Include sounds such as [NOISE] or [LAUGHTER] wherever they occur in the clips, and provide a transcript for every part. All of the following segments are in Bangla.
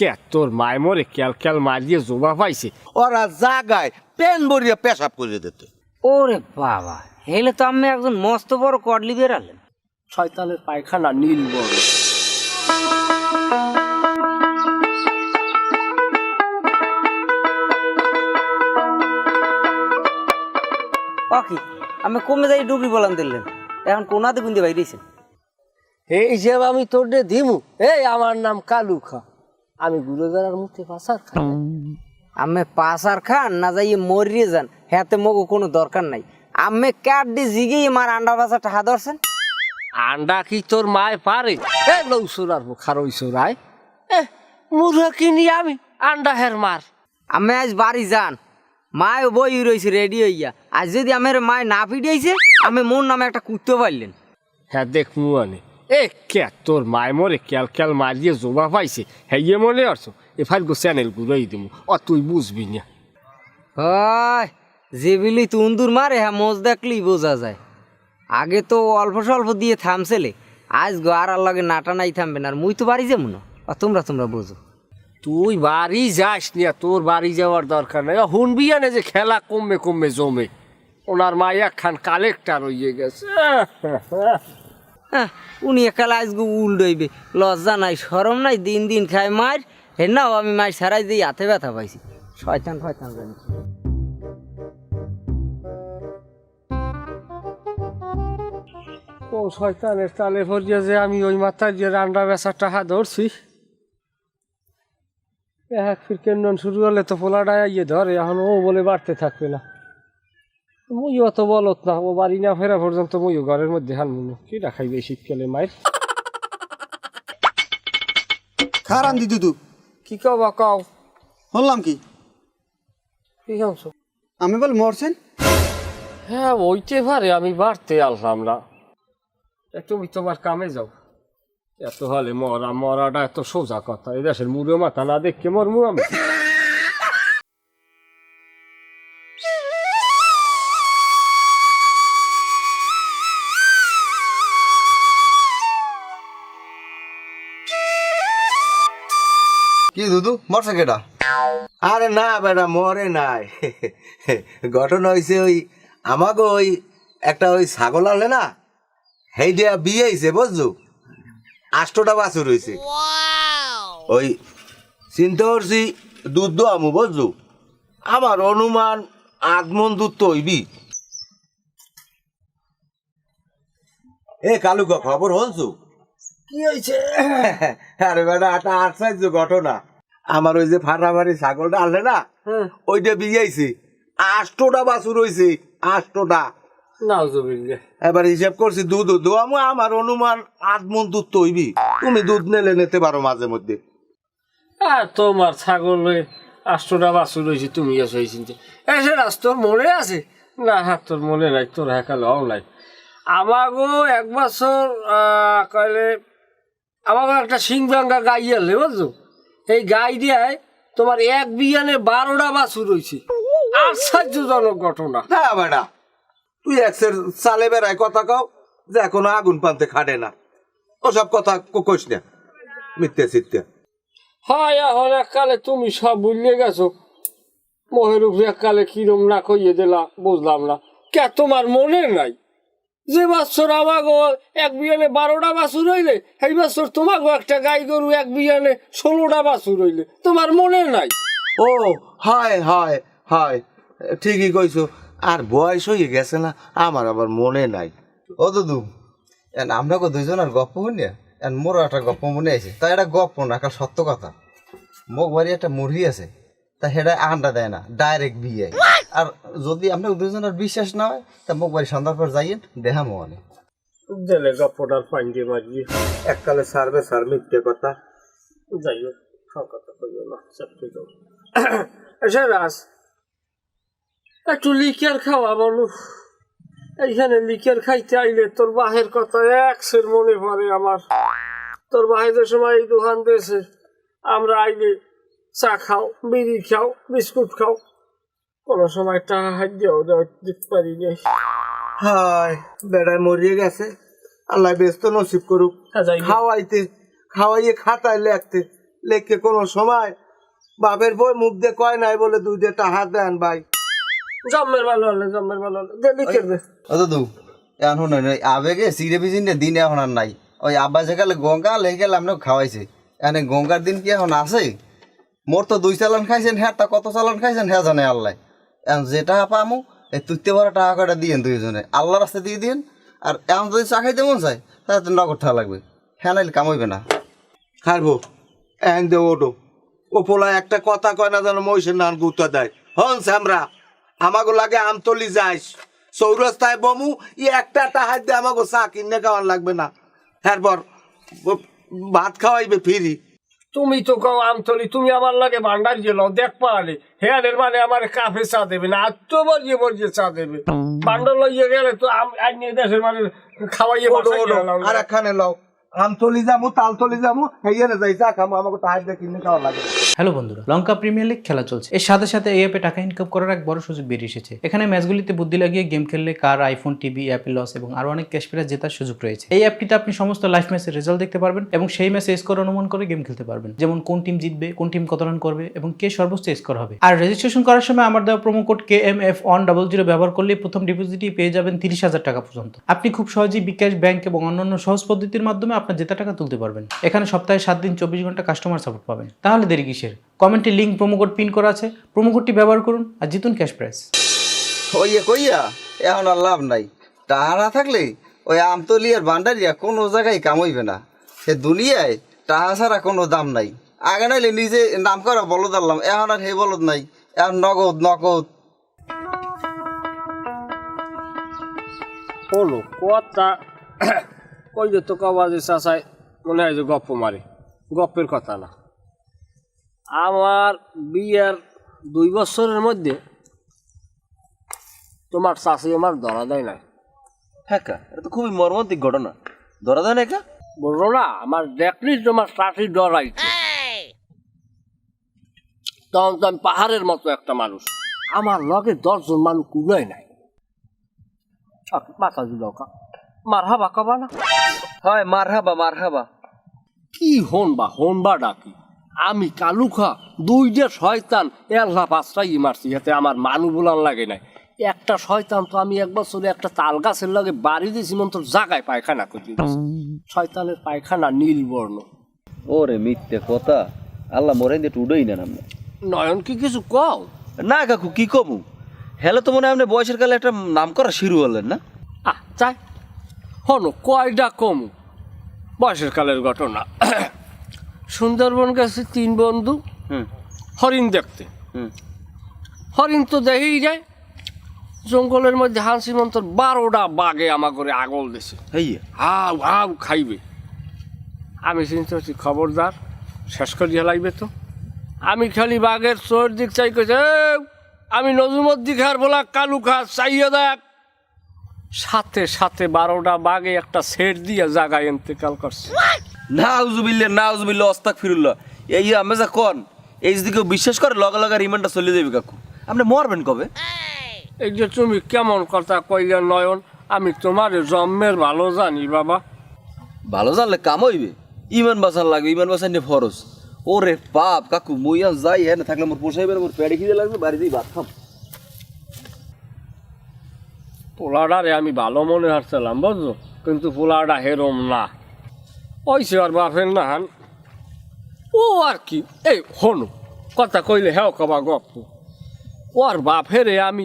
কে তোর মায় মরে ক্যাল ক্যাল মারিয়ে জোবা পাইছে? ওরা জাগায় পেন ভরিয়ে পেশাব করে দিতে। ওরে বাবা হেলে তো আমি একজন মস্ত বড় কডলি বেরালেন শয়তানের পায়খানা নীল বড়। অকি আমি কমে যাই ডুবি বলান দিলেন এখন কোনাতে বুঝতে বাইরেছেন? এই হিসেবে আমি তোর ডে দিমু এই আমার নাম কালু খা। আমি গুরুদারার মুখে পাশার খাই। আমি পাসার খান না যাইয়ে মরিয়ে যান। হাতে মগো কোনো দরকার নাই। আমি কাট দি জিগেই মার আন্ডা বাসা টাহা ধরছেন। আন্ডা কি তোর মায় পারে? এ লৌসুরার খারই সুরায় এ মুরগা কিনি আমি আন্ডা হের মার। আমি আজ বাড়ি যান। মায় বই রয়েছে রেডি হইয়া। আজ যদি আমার মায় না পিডিয়েছে আমি মোর নামে একটা কুত্তে পারলেন হ্যাঁ দেখ মুয়ানে। এ কে তোর মায় মরে ক্যাল ক্যাল মারিয়ে জোবা পাইছে? হ্যাঁ মনে আসছো এফার গো চ্যানেল গুলোই দিমু। ও তুই বুঝবি না। হয় যে বিলি তুন্দুর মারে হ্যাঁ মোজ দেখলেই বোঝা যায়। আগে তো অল্প স্বল্প দিয়ে থামছেলে আজ গো আর লগে নাটা নাই থামবে না আর মুই তো বাড়ি যাব না। আর তোমরা তোমরা বোঝো। তুই বাড়ি যাস না তোর বাড়ি যাওয়ার দরকার নাই। শুনবি না যে খেলা কমবে কমবে জমে। ওনার মা একখান কালেক্টার হইয়ে গেছে। হ্যাঁ উনি একালা আজ গো উল্ডইবে। লজ্জা নাই সরম নাই, দিন দিন খায় মার। হে নাও আমি মার সারাই দিয়ে হাতে ব্যথা পাইছি। শয়তান ফয়তান জানি ও শয়তানের তালে ভরিয়ে যে আমি ওই মাথায় যে রান্না বেচার টাকা ধরছি। এক ফির কেন্দ্র শুরু হলে তো পোলাটা ইয়ে ধরে, এখন ও বলে বাড়তে থাকবে না। মুই অত বলত না ও বাড়ি না ফেরা পর্যন্ত মুইও ঘরের মধ্যে হানমু না কি রাখাইবে শীতকালে মায়ের? খারান দি দুদু। কি কবা কও? বললাম কি? কি খামছো আমি বল মরছেন? হ্যাঁ ওইতে পারে আমি বাড়তে আললাম না। তুমি তোমার কামে যাও। এত হলে মরা মরাটা এত সোজা কথা। এই দেশের মুড়ো মাথা না দেখে মরমু আমি। দুদু মরছে কেটা আরে না বেটা মরে নাই। [LAUGHS] ঘটনা হয়েছে ওই আমাকে ওই একটা ওই ছাগল আনলে না সেই দিয়া বিয়ে হয়েছে বুঝছ? আষ্টটা বাছুর হয়েছে ওই চিন্তা করছি দুধ দো আমু বুঝছ? আমার অনুমান আগমন দুধ তো হইবি। এ কালুকা খবর হনছু কি হয়েছে [LAUGHS] আরে বেটা একটা আশ্চর্য ঘটনা। আমার ওই যে ফাটাফাটি ছাগলটা আনলে না ওইটা বিয়াইছে। আষ্টটা বাছুর হয়েছে আষ্টটা। এবার হিসাব করছি দুধ দোয়ামো আমার অনুমান আধ মন দুধ তো হইবি। তুমি দুধ নেলে নিতে পারো মাঝে মধ্যে। আর তোমার ছাগল ওই আষ্টটা বাছুর রয়েছে তুমি এসে এই চিনতে এসে রাস তোর মনে আছে? না হ্যাঁ তোর মনে নাই তোর হ্যাকাল হও নাই। আমাগো এক বছর আহ, কইলে আমাকে একটা সিং ভাঙ্গা গাই আনলে বুঝছ? এই গাই দিয়ে তোমার এক বিয়ানে বারোটা বাছুর রয়েছে আশ্চর্যজনক ঘটনা। না বেটা তুই একসের সালে বেড়ায় কথা কও যে এখনও আগুন পানতে খাটে না। ওসব কথা কইস না মিথ্যে সিথ্যে। হয় এখন এককালে তুমি সব ভুলিয়ে গেছো। মোহের উপরে এককালে কিরম না কইয়ে দিলা বুঝলাম না। কে তোমার মনে নাই? যে বছর আমাগো এক বিয়ানে বারোটা বাছুর হইলে, এই বছর তোমাগো একটা গাই গরু এক বিয়ানে ষোলোটা বাছুর হইলে, তোমার মনে নাই? ও, হয় হয় হয়, ঠিকই কইছো। আর বয়স হয়ে গেছে না, আমার আবার মনে নাই। ও দুদু আমরা কো দুইজনের গপ্প শুনি এন মোর একটা গপ্প মনে আছে। তা এটা গপ্প না একটা সত্য কথা। মোক বাড়ি একটা মুরগি আছে, তা সেটা আন্ডা দেয় না, ডাইরেক্ট বিয়ে। আর যদি আপনার দুজনের বিশ্বাস না হয় তা মোক বাড়ি সন্ধ্যার পর যাইয়েন দেহা মনে। দিলে গপ্পটার পাঞ্জে মারিয়ে এককালে সারবে সার মিথ্যে কথা। যাই হোক সব কথা কইও না দাও। এসে রাস একটু লিকের খাওয়া বলো। এইখানে লিকের খাইতে আইলে তোর বাহের কথা একসের মনে পড়ে আমার। তোর বাহের সময় এই দোকান দিয়েছে আমরা আইলে চা খাও বিড়ি খাও বিস্কুট খাও কোনো সময় দিয়েও দিতে পারি নি হায় বেড়ায় মরিয়ে গেছে। আল্লাহ ব্যস্ত নসিব করুক। হ্যাঁ, খাওয়াইতে খাওয়াইয়ে খাতায় লেখতে। লেখকে কোনো সময়। বাপের বই মুখ দিয়ে কয় নাই বলে দুই দিয়ে টাকা দেন ভাই। জম্মের ভালো হলে জম্মের ভালো হলে। দে লিখে দে। ও দাদু এখন আবেগে সিরে বিজিনে দিন এখন আর নাই। ওই আব্বা যেকালে গঙ্গা লেগে গেলে আপনি খাওয়াইছে। এনে গঙ্গার দিন কি এখন আছে? মোর তো দুই চালান খাইছেন হ্যাঁ তা কত চালান খাইছেন হ্যাঁ জানে আল্লাহ। এখন যে টাকা পামু, এই তুইতে বড় টাকা কটা দিয়েন দুইজনে? আল্লাহ রাস্তা দিয়ে দিন আর এখন যদি চা খাইতে মন চায়, তাহলে তো নগদ টাকা লাগবে। হ্যাঁ নাইলে কামাইবে না। খারবো এন দে ওটো। ও পোলা একটা কথা কয় না যেন মহিষের নান গুত্তা দেয়। হন আমরা আমাগো লাগে আমতলি যাইস। চৌরাস্তায় বমু, ই একটা টাহার দিয়ে আমাকে চা কিনে খাওয়ান লাগবে না। এরপর ভাত খাওয়াইবে ফিরি। তুমি তো কও আমতলি তুমি আমার লাগে ভান্ডার গেল দেখ পারে হেয়ারের মানে আমার কাফে চা দেবে না আর তো বর্জিয়ে বর্জিয়ে চা দেবে। ভান্ডার লইয়ে গেলে তো আমি দেশের মানে খাওয়াইয়ে। আর একখানে লও। আমতলি যাব তালতলি যাব হেয়ারে যাই চা খাব আমাকে টাহার দিয়ে কিনে খাওয়া লাগে। হ্যালো বন্ধুরা, লঙ্কা প্রিমিয়ার লিগ খেলা চলছে। এর সাথে সাথে এই অ্যাপে টাকা ইনকাম করার এক বড় সুযোগ বেরিয়ে এসেছে। এখানে ম্যাচগুলিতে বুদ্ধি লাগিয়ে গেম খেললে কার আইফোন টিভি অ্যাপেল লস এবং আরও অনেক ক্যাশ প্রাইজ জেতার সুযোগ রয়েছে। এই অ্যাপটিতে আপনি সমস্ত লাইফ ম্যাচের রেজাল্ট দেখতে পারবেন এবং সেই ম্যাচে স্কোর অনুমান করে গেম খেলতে পারবেন। যেমন কোন টিম জিতবে, কোন টিম কত রান করবে এবং কে সর্বোচ্চ স্কোর হবে। আর রেজিস্ট্রেশন করার সময় আমার দেওয়া promo code K M F one double zero ব্যবহার করলে প্রথম ডিপোজিটই পেয়ে যাবেন তিরিশ হাজার টাকা পর্যন্ত। আপনি খুব সহজেই বিকাশ ব্যাংক এবং অন্যান্য সহজ পদ্ধতির মাধ্যমে আপনার জেতা টাকা তুলতে পারবেন। এখানে সপ্তাহে সাত দিন, চব্বিশ ঘণ্টা কাস্টমার সাপোর্ট পাবেন। তাহলে দেরি কিসের? কমেন্টে লিঙ্ক প্রোমো কোড পিন করা আছে। প্রোমো কোডটি ব্যবহার করুন আর জিতুন ক্যাশ প্রাইস ওইয়ে কইয়া এখন আর লাভ নাই। টাকা না থাকলে ওই আমতলি আর ভান্ডারিয়া কোনো জায়গায় কামাইবে না। সে দুনিয়ায় টাকা ছাড়া কোনো দাম নাই। আগে নাইলে নিজে নাম করা বলদ আনলাম এখন আর হে বলদ নাই। এখন নগদ নগদ। হলো কথা কই যে তো কবা যে চাচাই মনে হয় যে গপ্প মারে। গপ্পের কথা না। আমার বিয়ের দুই বছরের মধ্যে তোমার চাষি আমার ধরা দেয় নাই। হ্যাঁ কা এটা তো খুবই মর্মান্তিক ঘটনা। ধরা দেয় না একা বলল না আমার দেখলি তোমার চাষি ডরাইছে। তখন তো আমি পাহাড়ের মতো একটা মানুষ। আমার লগে দশজন মানুষ কুলোয় নাই। মাথা দিল মার হাবা কবা না? হয় মার হাবা মার হাবা কি হন বা হন বা ডাকি? আমি কালুখা দুইটা শয়তান এল্লা পাঁচটাই মারছি যাতে আমার মানু বুলান লাগে নাই। একটা শয়তান তো আমি একবার বছরে একটা তাল গাছের লগে বাড়ি দিয়েছি মন তোর জাগায় পায়খানা করে দিয়েছি। শয়তানের পায়খানা নীল বর্ণ ওরে মিথ্যে কথা আল্লাহ মরে দিয়ে উডেই না আমরা নয়ন কি কিছু কও? না কাকু কি কমু? হেলে তো মনে হয় আপনি বয়সের কালে একটা নাম করা শুরু হলেন না? আহ চাই হন কয়টা কমু? বয়সের কালের ঘটনা। সুন্দরবন গেছে তিন বন্ধু। হুম। হরিণ দেখতে। হুম। হরিণ তো দেখেই যায়। জঙ্গলের মধ্যে হাসি মন্তর বারোটা বাঘে আমার করে আগল দিছে। হাউ হাউ খাইবে। আমি চিন্তা করছি খবরদার শেষ করিয়া লাগবে তো। আমি খালি বাঘের চোর দিক চাই কইছে "এই, আমি নজুমদ্দি খার বলা কালু খা চাইয়া দেখ। সাথে সাথে বারোটা বাঘে একটা সেট দিয়ে জাগায় ইন্তেকাল করছে। না উজুবিল্লে না উজুবিল্লে অস্তাক ফিরুল্লাহ এই যে আমি যা কন এই যদি কেউ বিশ্বাস করে লগে লগে রিমান্ডটা চলে যাবে কাকু। আপনি মরবেন কবে? এই যে তুমি কেমন কথা কইলে নয়ন আমি তোমার জন্মের ভালো জানি বাবা। ভালো জানলে কাম হইবে। ইমান বাঁচার লাগবে ইমান বাঁচার নিয়ে ফরজ। ওরে পাপ কাকু মুইয়া যাই হ্যাঁ থাকলে মোর পোষাইবে না, মোর পেড়ে খিদে লাগবে বাড়িতেই ভাত খাম পোলাডারে আমি ভালো মনে হারছিলাম বুঝছ? কিন্তু পোলাডা হেরম না। ওইসে আর বাপের নাহান ও আর কি এই হনু কথা কইলে হেও কবা গপ্প। ওর বাপেরে আমি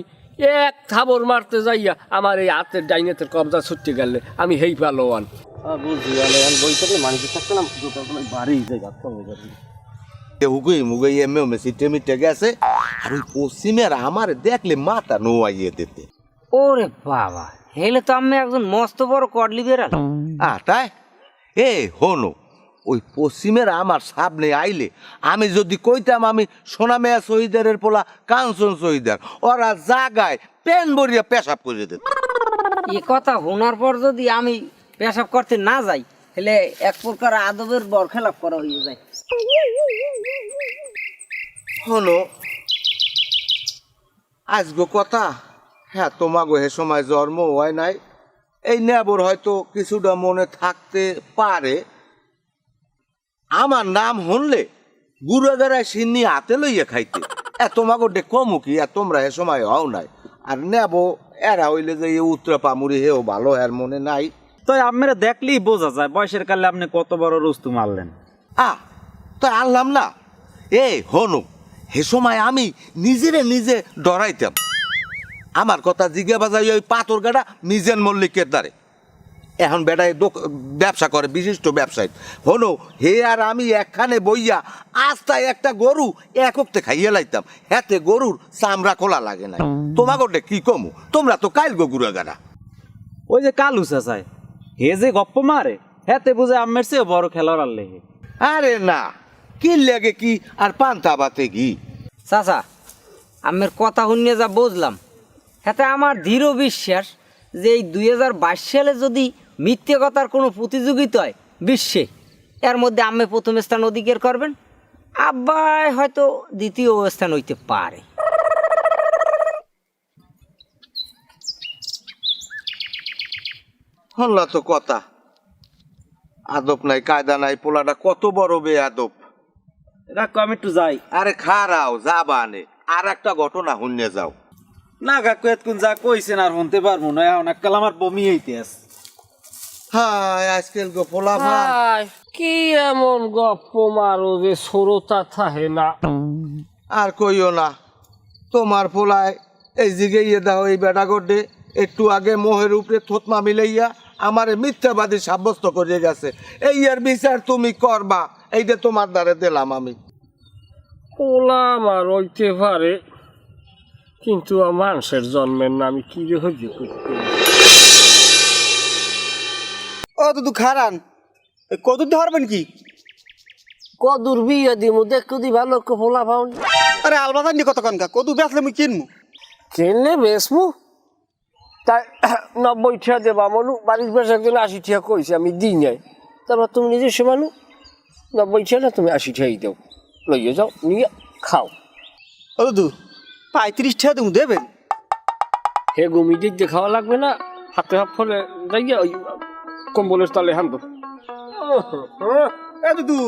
এক থাবর মারতে যাইয়া আমার এই হাতের ডাইনেতের কবজা ছুটতে গেলে আমি হেই পালো আন হুগুই মুগুই এমে ওমে সিটে মিটে গেছে। আর ওই পশ্চিমের আমার দেখলে মাথা নোয়াইয়ে দিতে। ওরে বাবা হেলে তো আমি একজন মস্ত বড় কডলি বেড়াল। আ তাই? এ হনো ওই পশ্চিমের আমার সামনে আইলে আমি যদি কইতাম আমি সোনামেয়া শহীদের পোলা কাঞ্চন শহীদার ওরা জাগায় পেন ভরিয়া পেশাব করে দিত। এ কথা শোনার পর যদি আমি পেশাব করতে না যাই তাহলে এক প্রকার আদবের বরখেলাপ করা হয়ে যায়। হলো আজগো কথা হ্যাঁ তোমাগো হে সময় জন্ম হয় নাই। এই নেবর হয়তো কিছুটা মনে থাকতে পারে। আমার নাম শুনলে গুড়াগাড়ায় সিন্নি হাতে লইয়া খাইতে। এ তোমাকে ডে কমু কি? আর তোমরা এ সময় হও নাই। আর নেব এরা হইলে যে এ উত্তরা পামুরি হেও ভালো এর মনে নাই। তো আপনারা দেখলেই বোঝা যায় বয়সের কালে আপনি কত বড় রস্তু মারলেন। আ তো আনলাম না। এ হনু হে সময় আমি নিজেরে নিজে ডরাইতাম। আমার কথা জিজ্ঞা বাজাই ওই পাথর গাড়া মিজান মল্লিকের দ্বারে। এখন বেটায় ব্যবসা করে বিশিষ্ট ব্যবসায়ী। হলো হে আর আমি একখানে বইয়া আস্তায় একটা গরু এককতে খাইয়ে লাইতাম। হাতে গরুর চামড়া খোলা লাগে না তোমাকে কি কমু? তোমরা তো কাইল গো গুড়াগাড়া। ওই যে কালু চাচায় হে যে গপ্প মারে হেতে বুঝে আমের চেয়ে বড় খেলোয়াড় আর লেগে আরে না কি লাগে কি আর পান্তা বাতে কি চাচা আমের কথা শুনিয়ে যা বুঝলাম। হাতে আমার দৃঢ় বিশ্বাস যে এই দুই হাজার বাইশ সালে যদি মিথ্যে কথার কোনো প্রতিযোগিতা হয় বিশ্বে এর মধ্যে আমি প্রথম স্থান অধিকার করবেন আব্বাই হয়তো দ্বিতীয় স্থান হইতে পারে। হল্লা তো কথা। আদব নাই কায়দা নাই পোলাটা কত বড় বে আদব রাখো আমি একটু যাই। আরে খারাও যাবা নে। আর একটা ঘটনা শুনে যাও। না কাকু এতক্ষণ যা কইছেন আর শুনতে পারব না এখন এককাল আমার বমি হইতে আছে। হায় আজকাল গোপোলা ভাই কি এমন গপ্প মারো যে সরতা থাহে না। আর কইও না তোমার পোলায় এই জিগে ইয়ে দাও এই বেটা গড্ডে একটু আগে মোহের উপরে থতমা মিলাইয়া আমারে মিথ্যাবাদী সাব্যস্ত করে গেছে। এই আর বিচার তুমি করবা এইটা তোমার দ্বারে দিলাম আমি। পোলা আমার হইতে পারে কিন্তু মানুষের জন্মের নামে কি যে হইতে করতে ও তো খারান কত ধরবেন কি? কদুর বিয়ে দিমু দেখু দি ভালো করে পোলা আরে আলবাদার নি কত কনকা কত বেচলে মুই কিনমু? কিনলে বেসমু তাই [COUGHS] নব্বই ঠিয়া দেবা মনু। বাড়ির বেশ একজন আশি ঠিয়া কইছে আমি দিই নাই। তারপর তুমি নিজে সমানু নব্বই ঠিয়া না তুমি আশি ঠিয়াই দাও। লইয়ে যাও নিয়ে খাও। ও দাদু পঁয়ত্রিশ টাকা তুমি দেবেন হে গুমি দিক খাওয়া লাগবে না? হাতে হাত ফলে যাইয়া ওই কম্বলের তলে হানবো এ দুদু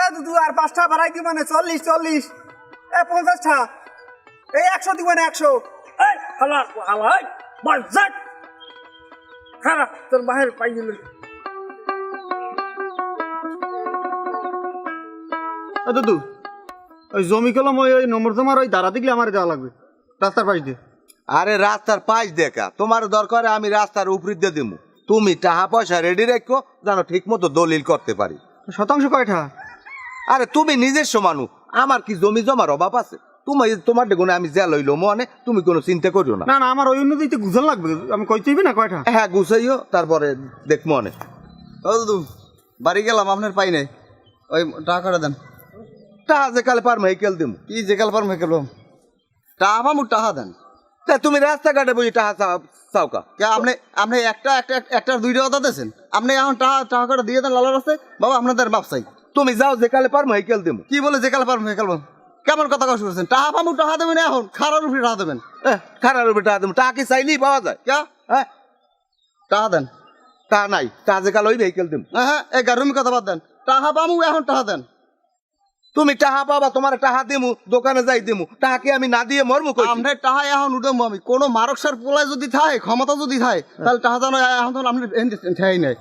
এ দুদু আর পাঁচটা বাড়াই দিব মানে চল্লিশ চল্লিশ। এ পঞ্চাশটা এই একশো দিব না একশো। এই হালা হালা এই বল খারাপ তোর বাহির পাই গেল। দুদু ওই জমি কলম ওই ওই নম্বর তোমার ওই দাঁড়া দিলে আমার দেওয়া লাগবে। রাস্তার পাশ দিয়ে। আরে রাস্তার পাশ দেখা। তোমার দরকার আমি রাস্তার উপর দিয়ে দিমু। তুমি টাকা পয়সা রেডি রাখো যেন ঠিক মতো দলিল করতে পারি। শতাংশ কয়টা? আরে তুমি নিজস্ব মানুষ। আমার কি জমি জমার অভাব আছে? তুমি তোমার দেখুন আমি যা লইলো মনে তুমি কোনো চিন্তা করিও না। না না আমার ওই অনুযায়ী গুজল লাগবে। আমি কইতেই না কয়টা? হ্যাঁ গুছাইও তারপরে দেখ মনে। ও দাদু বাড়ি গেলাম আপনার পাই নাই। ওই টাকাটা দেন। টাকা যে কালে পার মেহিকেল দিমু। কি যে কাল পারম হেকেল টাকা পামু টাকা দেন। তা তুমি রাস্তাঘাটে টাকা চাও- চাওকা কে? আপনি আপনি একটা একটা একটা দুইটা কথা দিয়েছেন আপনি এখন টাকা টাকাটা দিয়ে দেন লালার রাস্তায় বাবা আপনাদের ব্যবসায়ী তুমি যাও যে কালে পার মেহিকেল দিমু। কি বলে যে কাল পারম হেকেল কেমন কথা কথা শুনছেন টাকা পামু টাকা দেবেন এখন? খারাপ উপরে টাকা দেবেন। খারাপ উপরে টাকা দিমু টাকা কি চাইলেই পাওয়া যায়। কে? হ্যাঁ টাকা দেন। টাকা নাই। টাকা যে কালে ওই ভেহিকেল দিমু। হ্যাঁ হ্যাঁ এই গারুমি কথা বাদ দেন। টাকা পামু এখন টাকা দেন। তুমি টাহা পাবা তোমার টাকা দিমু দোকানে যাই দিমু। টাকা কি আমি না দিয়ে মরমু কই? আপনার টাকা এখন উঠবো আমি। কোনো মারকসার পোলায় যদি থাকে ক্ষমতা যদি থাকে তাহলে টাকা জানো এখন তো আপনি ঠাই নাই।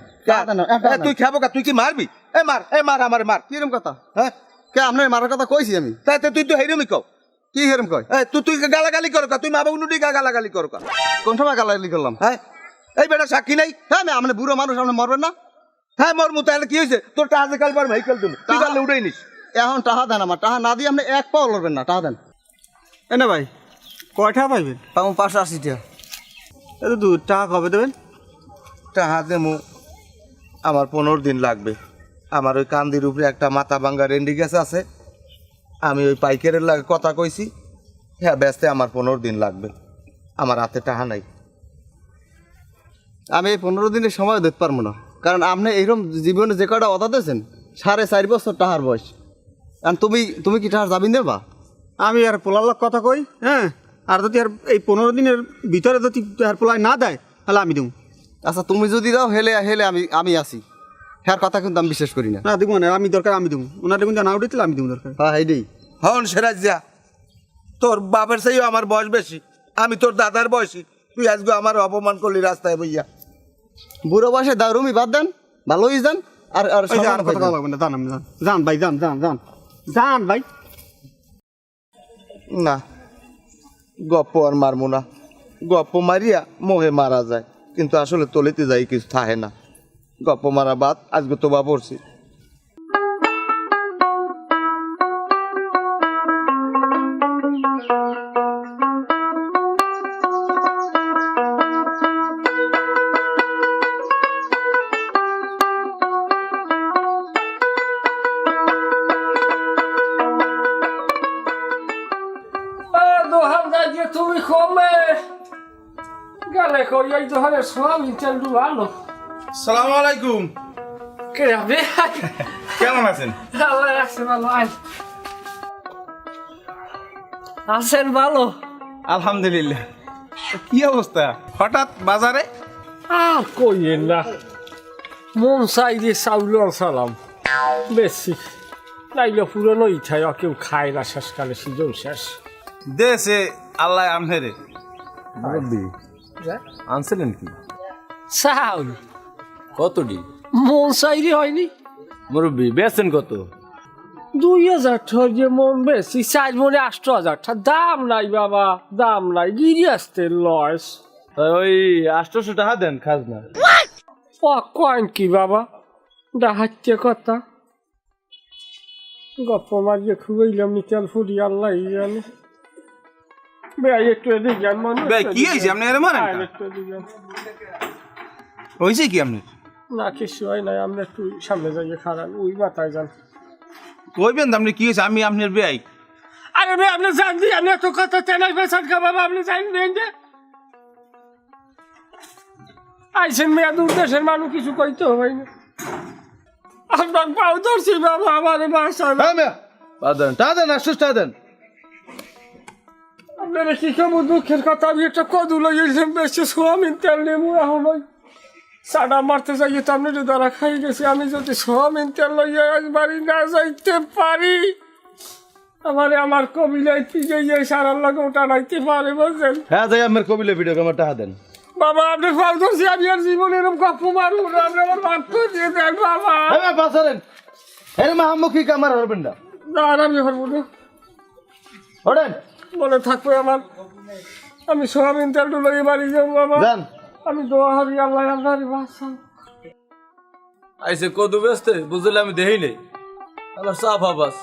তুই খাব কা তুই কি মারবি? এ মার এ মার আমার মার। কিরম কথা? হ্যাঁ? কে আপনার মারার কথা কইছি আমি? তাই তুই তো হেরমি কও। কি হেরম কয়? এ তুই তুই গালাগালি করো কা তুই মা বাবু নুটি গালাগালি করো কা। কোন সময় গালাগালি করলাম? হ্যাঁ? এই বেটা সাক্ষী নাই? হ্যাঁ আমি আপনি বুড়ো মানুষ আপনি মরবেন না। হ্যাঁ মরমু তাহলে কি হয়েছে তোর যে কাল পার ভেহিকেল দিমু। তুই গালে উড়াই নিস। এখন টাকা দেন আমার টাকা না দিয়ে আপনি এক পাও লড়বেন না টাকা দেন। এনে ভাই কয়টা পাইবেন? পাবো পাঁচশো আশি টাকা। এ দুদু টাকা কবে দেবেন? টাকা দেমু আমার পনেরো দিন লাগবে। আমার ওই কান্দির উপরে একটা মাথা ভাঙ্গা রেন্ডি গ্যাস আছে। আমি ওই পাইকারের লাগে কথা কইছি হ্যাঁ ব্যস্তে আমার পনেরো দিন লাগবে। আমার হাতে টাকা নাই। আমি এই পনেরো দিনের সময় দিতে পারব না। কারণ আপনি এইরকম জীবনে যে কটা অদা দিয়েছেন সাড়ে চার বছর টাকার বয়স। আর তুমি তুমি কি টাকার জামিন দেবা? আমি আর পোলার লোক কথা কই হ্যাঁ? আর যদি আর এই পনেরো দিনের ভিতরে যদি আর পোলাই না দেয় তাহলে আমি দেবো। আচ্ছা তুমি যদি দাও হেলে হেলে আমি আমি আসি হ্যাঁ কথা কিন্তু আমি বিশ্বাস করি না। না দিব না আমি দরকার আমি দেবো। ওনার দেখুন না উঠে আমি দেবো দরকার। হ্যাঁ এইটাই হন সেরাজিয়া তোর বাপের সেই আমার বয়স বেশি আমি তোর দাদার বয়সী। তুই আজকে আমার অপমান করলি রাস্তায় বইয়া। বুড়ো বয়সে দা রুমি বাদ দেন ভালোই যান আর আর কথা। লাগবে না জান আমি জান। যান ভাই যান যান যান যান ভাই। না, গপ্প আর মারবো না। গপ্প মারিয়া মোহে মারা যায়, কিন্তু আসলে তলিতে যাই কিছু থাহে না। গপ্প মারা বাদ, আজকে তোবা পড়ছি। সব ইন্টারভিউ ভালো। সালাম আলাইকুম। কে যাবে কেমন আছেন? আল্লাহ রাখছে ভালো আছেন? ভালো। আলহামদুলিল্লাহ। কি অবস্থা? হঠাৎ বাজারে? আর কইয়েন না। মন চাই দিয়ে চাউল সালাম। বেশি। নাইলে পুরনো ইচ্ছায় কেউ খায় না শেষকালে সিজন শেষ। দেশে আল্লাহ আমহেরে আনছিলেন কি? চাউল কতটি মন চাইরে হয়নি। মুরব্বী বেচেন কত? দুই হাজার টাকা যে মন বেশি চার মনে আষ্ট হাজার। টাকা দাম নাই বাবা দাম নাই। গিরি আসতে লস। তাই ওই আটশোশো টাকা দেন খাজনা। কয়েন কি বাবা? ডাহাচ্ছে কথা। গপ্প মারিয়ে খুবইলাম নিচাল ফুরি আল্লাহ জানে। বেয়াই একটু এদিক যান মনে বে, কি হয়েছে? আপনি এরম মারেন একটু এদিক যান। কি আপনি না কিছু হয় নাই আমরা একটু সামনে যাইয়ে খারাপ ওই মাথায় যান। কইবেন তো আপনি কি হয়েছে? আমি আপনার বেয়াই আরে বে আপনি জান দি আমি এত কথা তেনাই পেশাদ খা বাবা আপনি জানবেন যে। আইসেন মেয়া দূর দেশের মানুষ কিছু কইতে হবে না। আপনার পাও ধরছি বাবা আমার বাসা টাকা দেন টাকা দেন আটশোশো টাকা দেন আপনারা কি কেমন দুঃখের কথা আমি একটা কদু লাগিয়েছিলাম বেশি সোয়াবিন তেল নেব এখন ওই সাডা মারতে যাই তো আপনি যদি ধরা খাই গেছি আমি যদি সোয়াবিন তেল লইয়া আজ বাড়ি না যাইতে পারি আমারে আমার কবিলায় পিজে গিয়ে সারার লাগে ওটা রাখতে পারে বলছেন হ্যাঁ যাই আমার কবিলে ভিডিও আমার টাকা দেন। বাবা আপনি ফাল ধরছি আমি আর জীবনে এরকম গপ্প মারবো না আপনি আমার মাত্র দিয়ে দেন বাবা। হ্যাঁ বাসারেন এর মাহমুখী কামার হরবেন না। না আর আমি পারব না। ওঠেন মনে থাকবে আমার। আমি সোয়াবিন তেলটু লগে বাড়ি যাব আমার যান। আমি দোয়া হারি আল্লাহ আল্লাহ বাসা। আইসে কদু বেচতে বুঝলে আমি দেহি নেই। আমার সাফ ফাবাস